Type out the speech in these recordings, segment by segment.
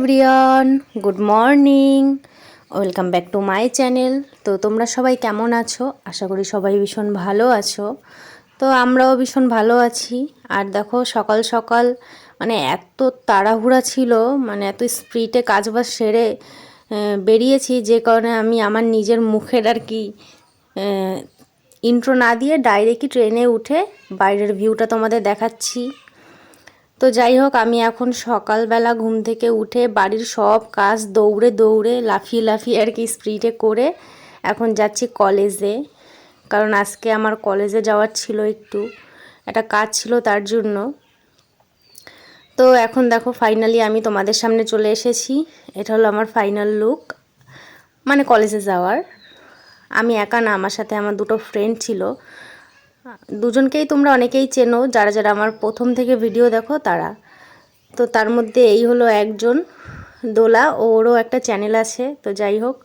Good morning welcome back to my channel তো তোমরা সবাই কেমন আছো? আশা করি সবাই ভীষণ ভালো আছো। তো আমরাও ভীষণ ভালো আছি। আর দেখো সকাল সকাল মানে এত তাড়াহুড়া ছিল মানে এত স্পিডে কাজবাজ সেরে আহ, বেরিয়েছি যে কারণে আমি আমার নিজের মুখের আর কি ইন্ট্রো না দিয়ে ডাইরেক্টই ট্রেনে উঠে বাইরের ভিউটা তোমাদের দেখাচ্ছি। তো যাই হোক, আমি এখন সকালবেলা ঘুম থেকে উঠে বাড়ির সব কাজ দৌড়ে দৌড়ে লাফিয়ে লাফিয়ে আর কি স্প্রিটে করে এখন যাচ্ছি কলেজে কারণ আজকে আমার কলেজে যাওয়ার ছিল একটু, একটা কাজ ছিল তার জন্য। তো এখন দেখো ফাইনালি আমি তোমাদের সামনে চলে এসেছি। এটা হলো আমার ফাইনাল লুক মানে কলেজে যাওয়ার। আমি একা না, আমার সাথে আমার দুটো ফ্রেন্ড ছিল। দুজনকেই তোমরা অনেকেই চেনো, যারা যারা আমার প্রথম থেকে ভিডিও দেখো তারা। তো তার মধ্যে এই হলো একজন, দোলা, ওরও একটা চ্যানেল আছে, তো যাই হোক,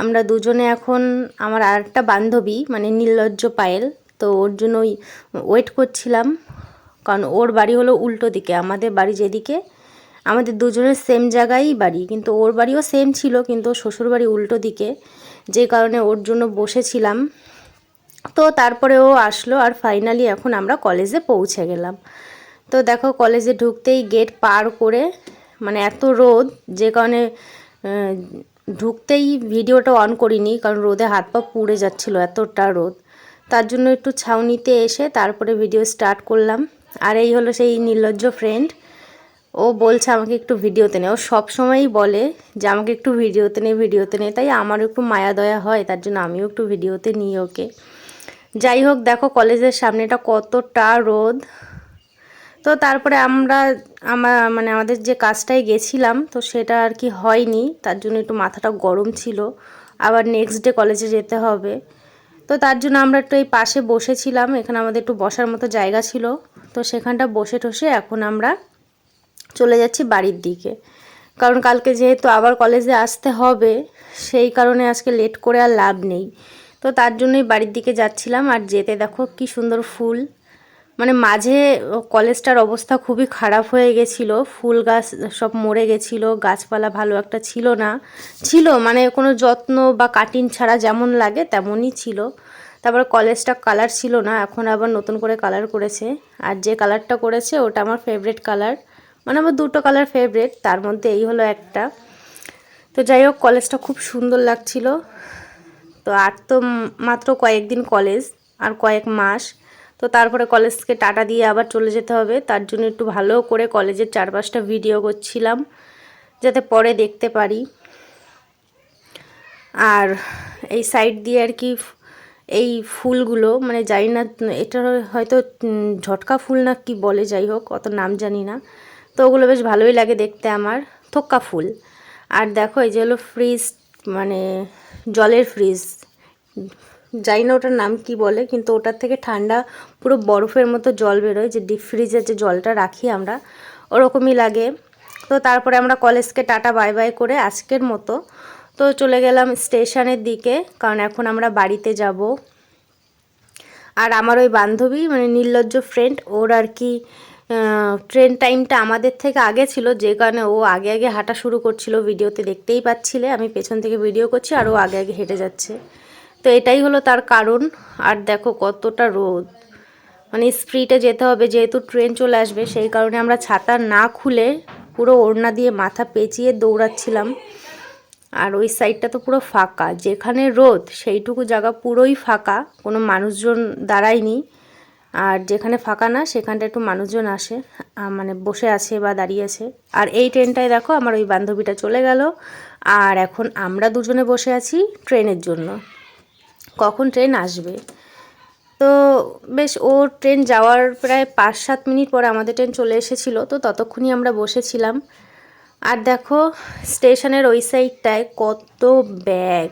আমরা দুজনে এখন আমার আর একটা বান্ধবী মানে নীলজ্জ পায়েল, তো ওর জন্যই ওয়েট করছিলাম, কারণ ওর বাড়ি হলো উল্টো দিকে, আমাদের বাড়ি যেদিকে, আমাদের দুজনের সেম জায়গায়ই বাড়ি, কিন্তু ওর বাড়িও সেম ছিল, কিন্তু শ্বশুর বাড়ি উল্টো দিকে, যে কারণে ওর জন্য বসেছিলাম। তো তারপরে ও আসলো আর ফাইনালি এখন আমরা কলেজে পৌঁছে গেলাম। তো দেখো কলেজে ঢুকতেই গেট পার করে মানে এত রোদ যে কারণে ঢুকতেই ভিডিওটা অন করিনি কারণ রোদে হাত পা পুড়ে যাচ্ছিল এতটা রোদ। তার জন্য একটু ছাউনিতে এসে তারপরে ভিডিও স্টার্ট করলাম। আর এই হলো সেই নির্লজ্জ ফ্রেন্ড ও বলছে আমাকে একটু ভিডিওতে নে। ও সব সময়ই বলে যে আমাকে একটু ভিডিওতে নে ভিডিওতে নে। তাই আমারও একটু মায়া দয়া হয়, তার জন্য আমিও একটু ভিডিওতে নিই ওকে। যাই হোক, দেখো কলেজের সামনেটা কতটা রোদ। তো তারপরে আমরা আমার মানে আমাদের যে কাজটায় গেছিলাম, তো সেটা আর কি হয়নি, তার জন্য একটু মাথাটা গরম ছিল। আবার নেক্সট ডে কলেজে যেতে হবে। তো তার জন্য আমরা একটু এই পাশে বসেছিলাম, এখানে আমাদের একটু বসার মতো জায়গা ছিল। তো সেখানটা বসে টসে এখন আমরা চলে যাচ্ছি বাড়ির দিকে। কারণ কালকে যেহেতু আবার কলেজে আসতে হবে, সেই কারণে আজকে লেট করে আর লাভ নেই। তো তার জন্যই বাড়ির দিকে যাচ্ছিলাম আর যেতে দেখো কি সুন্দর ফুল। মানে মাঝে কলেজটার অবস্থা খুবই খারাপ হয়ে গেছিল, ফুল গাছ সব মরে গেছিল, গাছপালা ভালো একটা ছিল না। ছিল মানে কোনো যত্ন বা কাটিং ছাড়া যেমন লাগে তেমনই ছিল। তারপরে কলেজটা কালার ছিল না, এখন আবার নতুন করে কালার করেছে। আর যে কালারটা করেছে ওটা আমার ফেভারেট কালার মানে আমার দুটো কালার ফেভারেট তার মধ্যে এই হলো একটা। তো যাই হোক, কলেজটা খুব সুন্দর লাগছিল। তো আর তো মাত্র কয়েকদিন কলেজ আর কয়েক মাস। তো তারপরে কলেজকে টাটা দিয়ে আবার চলে যেতে হবে। তার জন্য একটু ভালো করে কলেজের চারপাশটা ভিডিও করছিলাম, যাতে পরে দেখতে পারি। আর এই সাইড দিয়ে আর কি এই ফুলগুলো মানে জানি না, এটা হয়তো ঝটকা ফুল না কি বলে, যাই হোক, অত নাম জানি না। তো ওগুলো বেশ ভালোই লাগে দেখতে আমার, থোক্কা ফুল। আর দেখো, এই যে হলো ফ্রিজ মানে জলের ফ্রিজ। জানি না ওটার নাম কি বলে, কিন্তু ওটার থেকে ঠান্ডা পুরো বরফের মতো জল বেরোয়, যে ডিপ ফ্রিজে যে জলটা রাখি আমরা, ওরকমই লাগে। তো তারপরে আমরা কলেজকে টাটা বাই বাই করে আজকের মতো। তো চলে গেলাম স্টেশনের দিকে, কারণ এখন আমরা বাড়িতে যাব। আর আমার ওই বান্ধবী মানে নির্লজ্জ ফ্রেন্ড ওর আর কি ট্রেন টাইমটা আমাদের থেকে আগে ছিল, যে কারণে ও আগে আগে হাঁটা শুরু করছিল, ভিডিওতে দেখতেই পাচ্ছিলে। আমি পেছন থেকে ভিডিও করছি আর ও আগে আগে হেঁটে যাচ্ছে। তো এটাই হলো তার কারণ। আর দেখো কতটা রোদ। মানে স্প্রিটে যেতে হবে, যেহেতু ট্রেন চলে আসবে, সেই কারণে আমরা ছাতা না খুলে পুরো ওড়না দিয়ে মাথা পেঁচিয়ে দৌড়াচ্ছিলাম। আর ওই সাইডটা তো পুরো ফাঁকা। যেখানে রোদ, সেইটুকু জায়গা পুরোই ফাঁকা। কোনো মানুষজন দাঁড়ায়নি। আর যেখানে ফাঁকা না সেখানটা একটু মানুষজন আসে মানে বসে আছে বা দাঁড়িয়ে আছে। আর এই ট্রেনটায় দেখো, আমার ওই বান্ধবীটা চলে গেল। আর এখন আমরা দুজনে বসে আছি ট্রেনের জন্য। কখন ট্রেন আসবে? তো বেশ, ও ট্রেন যাওয়ার প্রায় পাঁচ সাত মিনিট পরে আমাদের ট্রেন চলে এসেছিল, তো ততক্ষণই আমরা বসেছিলাম। আর দেখো, স্টেশনের ওই সাইডটায় কত ব্যাগ।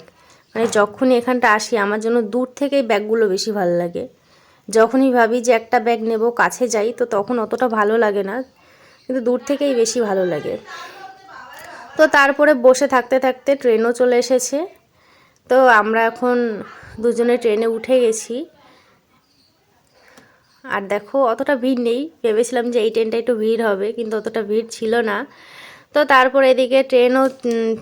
মানে যখনই এখানটা আসি, আমার জন্য দূর থেকেই ব্যাগগুলো বেশি ভালো লাগে। যখনই ভাবি যে একটা ব্যাগ নেব, কাছে যাই, তো তখন অতটা ভালো লাগে না। কিন্তু দূর থেকেই বেশি ভালো লাগে। তো তারপরে বসে থাকতে থাকতে ট্রেনও চলে এসেছে। তো আমরা এখন দুজনে ট্রেনে উঠে গেছি। আর দেখো, অতটা ভিড় নেই। ভেবেছিলাম যে এই ট্রেনটা একটু ভিড় হবে, কিন্তু অতটা ভিড় ছিল না। তো তারপর এদিকে ট্রেনও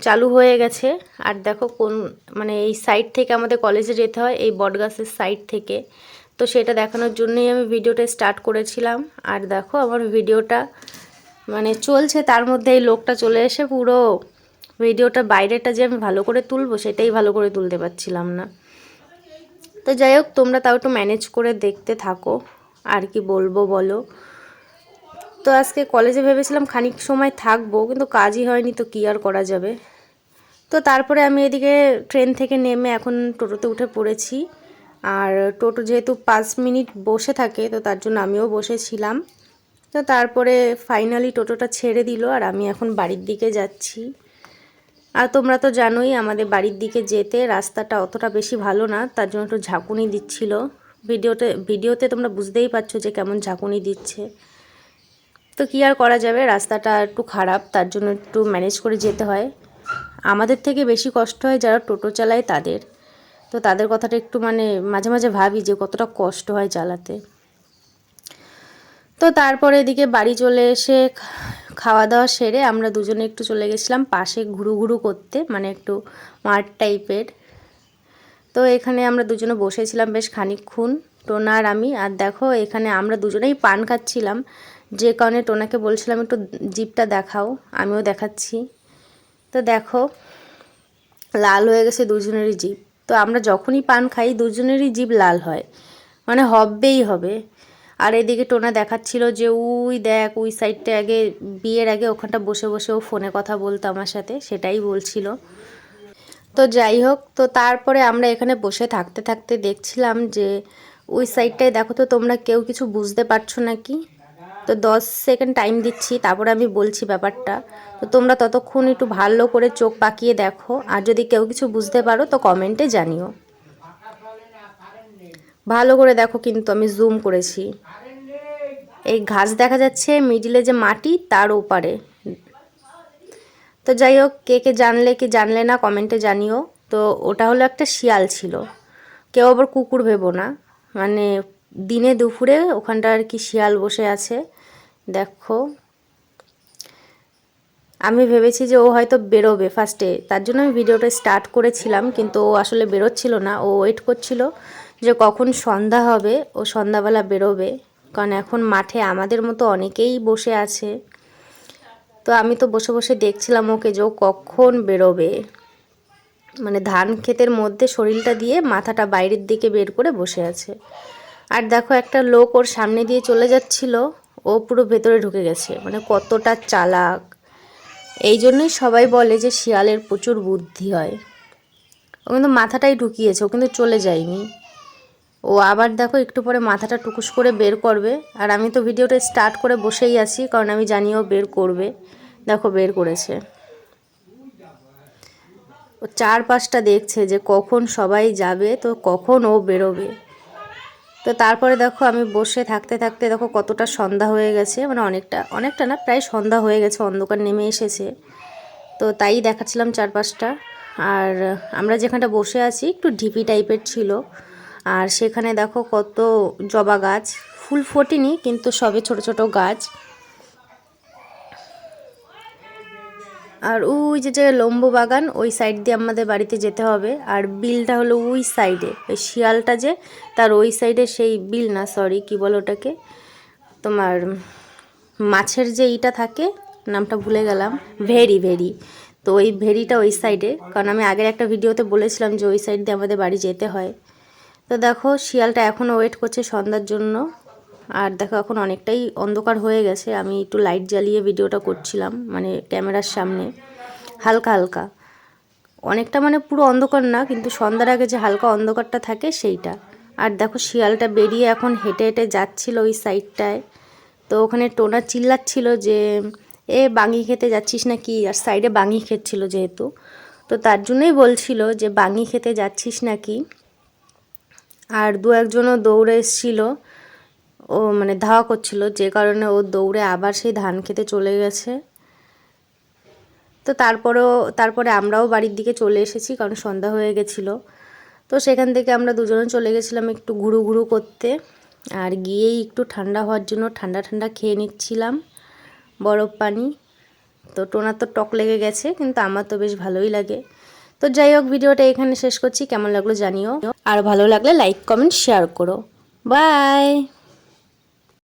চালু হয়ে গেছে। আর দেখো কোন মানে এই সাইড থেকে আমাদের কলেজে যেতে হয়, এই বটগাছের সাইড থেকে। তো সেটা দেখানোর জন্যই আমি ভিডিওটা স্টার্ট করেছিলাম। আর দেখো আমার ভিডিওটা মানে চলছে, তার মধ্যে এই লোকটা চলে এসে পুরো ভিডিওটা বাইরেটা যে আমি ভালো করে তুলবো সেটাই ভালো করে তুলতে পারছিলাম না। তো যাই হোক, তোমরা তাও একটু ম্যানেজ করে দেখতে থাকো, আর কি বলব বলো। তো আজকে কলেজে ভেবেছিলাম খানিক সময় থাকব, কিন্তু কাজই হয়নি তো কী আর করা যাবে। তো তারপরে আমি এদিকে ট্রেন থেকে নেমে এখন টোটোতে উঠে পড়েছি। আর টোটো যেহেতু পাঁচ মিনিট বসে থাকে, তো তার জন্য আমিও বসেছিলাম। তো তারপরে ফাইনালি টোটোটা ছেড়ে দিল আর আমি এখন বাড়ির দিকে যাচ্ছি। আর তোমরা তো জানোই আমাদের বাড়ির দিকে যেতে রাস্তাটা অতটা বেশি ভালো না, তার জন্য একটু ঝাঁকুনি দিচ্ছিল। ভিডিওতে ভিডিওতে তোমরা বুঝতেই পারছ যে কেমন ঝাঁকুনি দিচ্ছে। তো কী আর করা যাবে? রাস্তাটা একটু খারাপ, তার জন্য একটু ম্যানেজ করে যেতে হয়। আমাদের থেকে বেশি কষ্ট হয় যারা টোটো চালায় তাদের। তো তাদের কথাটা একটু মানে মাঝে মাঝে ভাবি যে কতটা কষ্ট হয় চালাতে তো তারপরে এদিকে বাড়ি চলে এসে খাওয়া দাওয়া সেরে আমরা দুজনে একটু চলে গেছিলাম পাশে ঘুরু ঘুরু করতে মানে একটু মাঠ টাইপের। তো এখানে আমরা দুজনে বসেছিলাম বেশ খানিকক্ষণ, টোনা আর আমি। আর দেখো, এখানে আমরা দুজনেই পান খাচ্ছিলাম। যে কারণে টোনাকে বলছিলাম একটু জিপটা দেখাও, আমিও দেখাচ্ছি। তো দেখো, লাল হয়ে গেছে দুজনেরই জিপ। তো আমরা যখনই পান খাই, দুজনেরই জীব লাল হয়। মানে হবেই হবে। আর এদিকে টোনা দেখাচ্ছিল যে, উই দেখ ওই সাইডটা আগে, বিয়ের আগে ওখানটা বসে বসে ও ফোনে কথা বলতো আমার সাথে, সেটাই বলছিল। তো যাই হোক, তো তারপরে আমরা এখানে বসে থাকতে থাকতে দেখছিলাম যে ওই সাইডটায় দেখো তো তোমরা কেউ কিছু বুঝতে পারছ নাকি? তো দশ সেকেন্ড টাইম দিচ্ছি, তারপরে আমি বলছি ব্যাপারটা। তো তোমরা ততক্ষণ একটু ভালো করে চোখ পাকিয়ে দেখো, আর যদি কেউ কিছু বুঝতে পারো তো কমেন্টে জানিও। ভালো করে দেখো কিন্তু আমি জুম করেছি। এই ঘাস দেখা যাচ্ছে মিডিলে যে মাটি, তার ওপারে। তো যাই হোক, কে কে জানলে, কি জানলে না কমেন্টে জানিও। তো ওটা হলো একটা শিয়াল ছিল। কেউ আবার কুকুর ভেবো না। মানে দিনে দুপুরে ওখানটা আর কি শিয়াল বসে আছে, দেখো। আমি ভেবেছি যে ও হয়তো বেরোবে ফার্স্টে তার জন্য আমি ভিডিওটা স্টার্ট করেছিলাম, কিন্তু ও আসলে বেরোচ্ছিল না, ও ওয়েট করছিল যে কখন সন্ধ্যা হবে, ও সন্ধ্যাবেলা বেরোবে, কারণ এখন মাঠে আমাদের মতো অনেকেই বসে আছে। তো আমি তো বসে বসে দেখছিলাম ওকে যে ও কখন বেরোবে। মানে ধান ক্ষেতের মধ্যে শরীরটা দিয়ে মাথাটা বাইরের দিকে বের করে বসে আছে। আর দেখো একটা লোক ওর সামনে দিয়ে চলে যাচ্ছিল, ও পুরো ভেতরে ঢুকে গেছে মানে কতটা চালাক। এই জন্যই সবাই বলে যে শিয়ালের প্রচুর বুদ্ধি হয়। ও কিন্তু মাথাটাই ঢুকিয়েছে, ও কিন্তু চলে যায়নি। ও আবার দেখো একটু পরে মাথাটা টুকুস করে বের করবে, আর আমি তো ভিডিওটা স্টার্ট করে বসেই আছি, কারণ আমি জানি ও বের করবে। দেখো বের করেছে। ও চার পাঁচটা দেখছে যে কখন সবাই যাবে, তো কখন ও বেরোবে। তো তারপরে দেখো আমি বসে থাকতে থাকতে দেখো কতটা সন্ধ্যা হয়ে গেছে মানে অনেকটা অনেকটা না, প্রায় সন্ধ্যা হয়ে গেছে, অন্ধকার নেমে এসেছে। তো তাই দেখাচ্ছিলাম চারপাশটা। আর আমরা যেখানটা বসে আছি একটু ঢিপি টাইপের ছিল। আর সেখানে দেখো কত জবা গাছ, ফুল ফোটেনি, কিন্তু সবে ছোট ছোট গাছ। আর ওই যে যে লম্বু বাগান, ওই সাইড দিয়ে আমাদের বাড়িতে যেতে হবে। আর বিলটা হলো ওই সাইডে ওই শিয়ালটা যে, তার ওই সাইডে সেই বিল না সরি কি বলো ওটাকে? তোমার মাছের যে ইটা থাকে, নামটা ভুলে গেলাম, ভেরি ভেরি। তো ওই ভেরিটা ওই সাইডে কারণ আমি আগের একটা ভিডিওতে বলেছিলাম যে ওই সাইড দিয়ে আমাদের বাড়ি যেতে হয়। তো দেখো, শিয়ালটা এখনও ওয়েট করছে সন্ধ্যার জন্য। আর দেখো, এখন অনেকটাই অন্ধকার হয়ে গেছে। আমি একটু লাইট জ্বালিয়ে ভিডিওটা করছিলাম মানে ক্যামেরার সামনে। হালকা হালকা। অনেকটা মানে পুরো অন্ধকার না, কিন্তু সন্ধ্যার আগে যে হালকা অন্ধকারটা থাকে সেইটা। আর দেখো, শিয়ালটা বেরিয়ে এখন হেঁটে হেঁটে যাচ্ছিল ওই সাইডটায় তো ওখানে টোনা চিল্লাচ্ছিল যে, এ, বাঙি খেতে যাচ্ছিস না কি আর সাইডে বাঙি খেচ্ছিল যেহেতু। তো তার জন্যই বলছিল যে, বাঙি খেতে যাচ্ছিস নাকি? আর দু একজনও দৌড়ে এসেছিল। ও মানে ধাওয়া করছিল, যে কারণে ও দৌড়ে আবার সেই ধান খেতে চলে গেছে। তো তারপরেও, তারপরে আমরাও বাড়ির দিকে চলে এসেছি, কারণ সন্ধ্যা হয়ে গেছিল। তো সেখান থেকে আমরা দুজনে চলে গেছিলাম একটু ঘুরু ঘুরু করতে, আর গিয়েই একটু ঠান্ডা হওয়ার জন্য ঠান্ডা ঠান্ডা খেয়ে নিচ্ছিলাম বরফ পানি। তো টোনার তো টক লেগে গেছে, কিন্তু আমার তো বেশ ভালোই লাগে। তো যাই হোক, ভিডিওটা এখানে শেষ করছি, কেমন লাগল জানিও। আর ভালো লাগলে লাইক, কমেন্ট, শেয়ার করো। বাই!